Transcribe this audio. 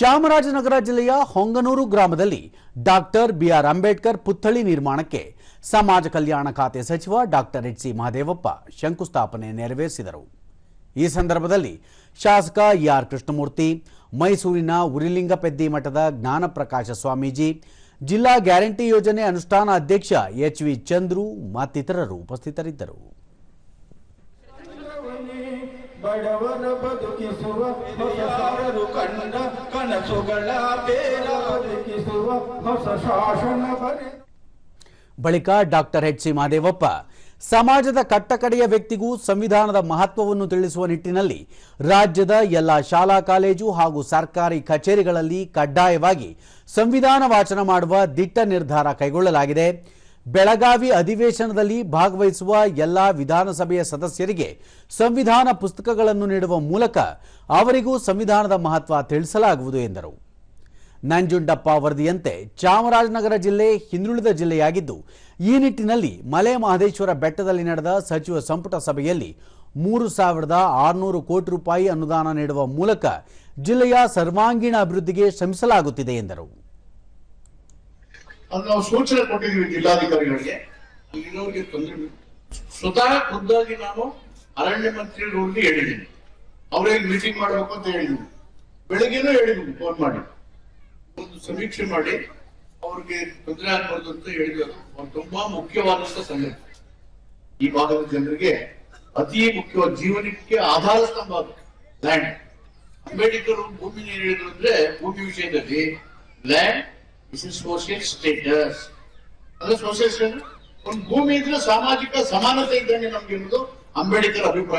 ಚಾಮರಾಜನಗರ ಜಿಲ್ಲೆಯ ಹೊಂಗನೂರು ಗ್ರಾಮದಲ್ಲಿ doctor B R Ambedkar ಪುತ್ಥಳಿ ನಿರ್ಮಾಣಕ್ಕೆ ಸಮಾಜ ಕಲ್ಯಾಣ ಖಾತೆ ಸಚಿವ ಡಾಕ್ಟರ್ ಎಚ್ ಸಿ ಮಹದೇವಪ್ಪ ಶಂಕುಸ್ಥಾಪನೆ ನೆರವೇರಿಸಿದರು. ಈ ಸಂದರ್ಭದಲ್ಲಿ ಶಾಸಕ ಎಆರ್ ಕೃಷ್ಣಮೂರ್ತಿ, ಮೈಸೂರಿನ ಉರಿಲಿಂಗಪೆದ್ದಿ ಮಠದ ಜ್ಞಾನಪ್ರಕಾಶ ಸ್ವಾಮೀಜಿ, ಜಿಲ್ಲಾ ಗ್ಯಾರಂಟಿ ಯೋಜನೆ ಅನುಷ್ಠಾನ ಅಧ್ಯಕ್ಷ ಎಚ್ ವಿ ಚಂದ್ರು ಮತ್ತಿತರರು ಉಪಸ್ಥಿತರಿದ್ದರು. ಬಡವರ ಬದುಕಿಸುವ ಕಂಡ ಕನಸುಗಳ ಬೇರ ಹೊಸ ಶಾಸನ ಬರೆ. ಬಳಿಕ ಡಾಕ್ಟರ್ ಎಚ್ ಸಿ ಮಹದೇವಪ್ಪ ಸಮಾಜದ ಕಟ್ಟಕಡೆಯ ವ್ಯಕ್ತಿಗೂ ಸಂವಿಧಾನದ ಮಹತ್ವವನ್ನು ತಿಳಿಸುವ ನಿಟ್ಟಿನಲ್ಲಿ ರಾಜ್ಯದ ಎಲ್ಲ ಶಾಲಾ ಕಾಲೇಜು ಹಾಗೂ ಸರ್ಕಾರಿ ಕಚೇರಿಗಳಲ್ಲಿ ಕಡ್ಡಾಯವಾಗಿ ಸಂವಿಧಾನ ವಾಚನ ಮಾಡುವ ದಿಟ್ಟ ನಿರ್ಧಾರ ಕೈಗೊಳ್ಳಲಾಗಿದೆ. ಬೆಳಗಾವಿ ಅಧಿವೇಶನದಲ್ಲಿ ಭಾಗವಹಿಸುವ ಎಲ್ಲ ವಿಧಾನಸಭೆಯ ಸದಸ್ಯರಿಗೆ ಸಂವಿಧಾನ ಪುಸ್ತಕಗಳನ್ನು ನೀಡುವ ಮೂಲಕ ಅವರಿಗೂ ಸಂವಿಧಾನದ ಮಹತ್ವ ತಿಳಿಸಲಾಗುವುದು ಎಂದರು. ನಂಜುಂಡಪ್ಪ ವರದಿಯಂತೆ ಚಾಮರಾಜನಗರ ಜಿಲ್ಲೆ ಹಿಂದುಳಿದ ಜಿಲ್ಲೆಯಾಗಿದ್ದು, ಈ ನಿಟ್ಟಿನಲ್ಲಿ ಮಲೆ ಮಹದೇಶ್ವರ ಬೆಟ್ಟದಲ್ಲಿ ನಡೆದ ಸಚಿವ ಸಂಪುಟ ಸಭೆಯಲ್ಲಿ ಮೂರು ಸಾವಿರದ ಆರುನೂರು ಕೋಟಿ ರೂಪಾಯಿ ಅನುದಾನ ನೀಡುವ ಮೂಲಕ ಜಿಲ್ಲೆಯ ಸರ್ವಾಂಗೀಣ ಅಭಿವೃದ್ಧಿಗೆ ಶ್ರಮಿಸಲಾಗುತ್ತಿದೆ ಎಂದರು. ಅದು ನಾವು ಸೂಚನೆ ಕೊಟ್ಟಿದ್ದೀವಿ ಜಿಲ್ಲಾಧಿಕಾರಿಗಳಿಗೆ. ಇರೋರಿಗೆ ತೊಂದರೆ. ಸ್ವತಃ ಖುದ್ದಾಗಿ ನಾನು ಅರಣ್ಯ ಮಂತ್ರಿಗಳಿಗೆ ಹೇಳಿದ್ದೀನಿ. ಅವರೇ ಮೀಟಿಂಗ್ ಮಾಡಬೇಕು ಅಂತ ಹೇಳಿದ್ದೀನಿ. ಬೆಳಿಗ್ಗೆನೂ ಹೇಳಿದ್ದೀನಿ ಫೋನ್ ಮಾಡಿ. ಒಂದು ಸಮೀಕ್ಷೆ ಮಾಡಿ. ಅವ್ರಿಗೆ ತೊಂದರೆ ಆಗ್ಬಾರ್ದು ಅಂತ ಹೇಳಿದ್ರು ಅವ್ರು ತುಂಬಾ ಮುಖ್ಯವಾದಂತ ಸಂಗತಿ. ಈ ಭಾಗದ ಜನರಿಗೆ ಅತಿ ಮುಖ್ಯವಾದ ಜೀವನಕ್ಕೆ ಆಧಾರ ಸ್ತಂಭ ಲ್ಯಾಂಡ್ ಅಂಬೇಡ್ಕರ್ ಭೂಮಿ ಹೇಳಿದ್ರು ಅಂದ್ರೆ ಭೂಮಿ ವಿಷಯದಲ್ಲಿ ಲ್ಯಾಂಡ್ ಇಸ್ ಸೋಷಿಯಲ್ ಸ್ಟೇಟಸ್ ಅಂದ್ರೆ ಸೋಷಿಯಲ್ ಒಂದು ಭೂಮಿ ಇದ್ರೆ ಸಾಮಾಜಿಕ ಸಮಾನತೆ ಇದ್ದಂಗೆ ನಮ್ಗೆ ಅಂಬೇಡ್ಕರ್ ಅಭಿಪ್ರಾಯ.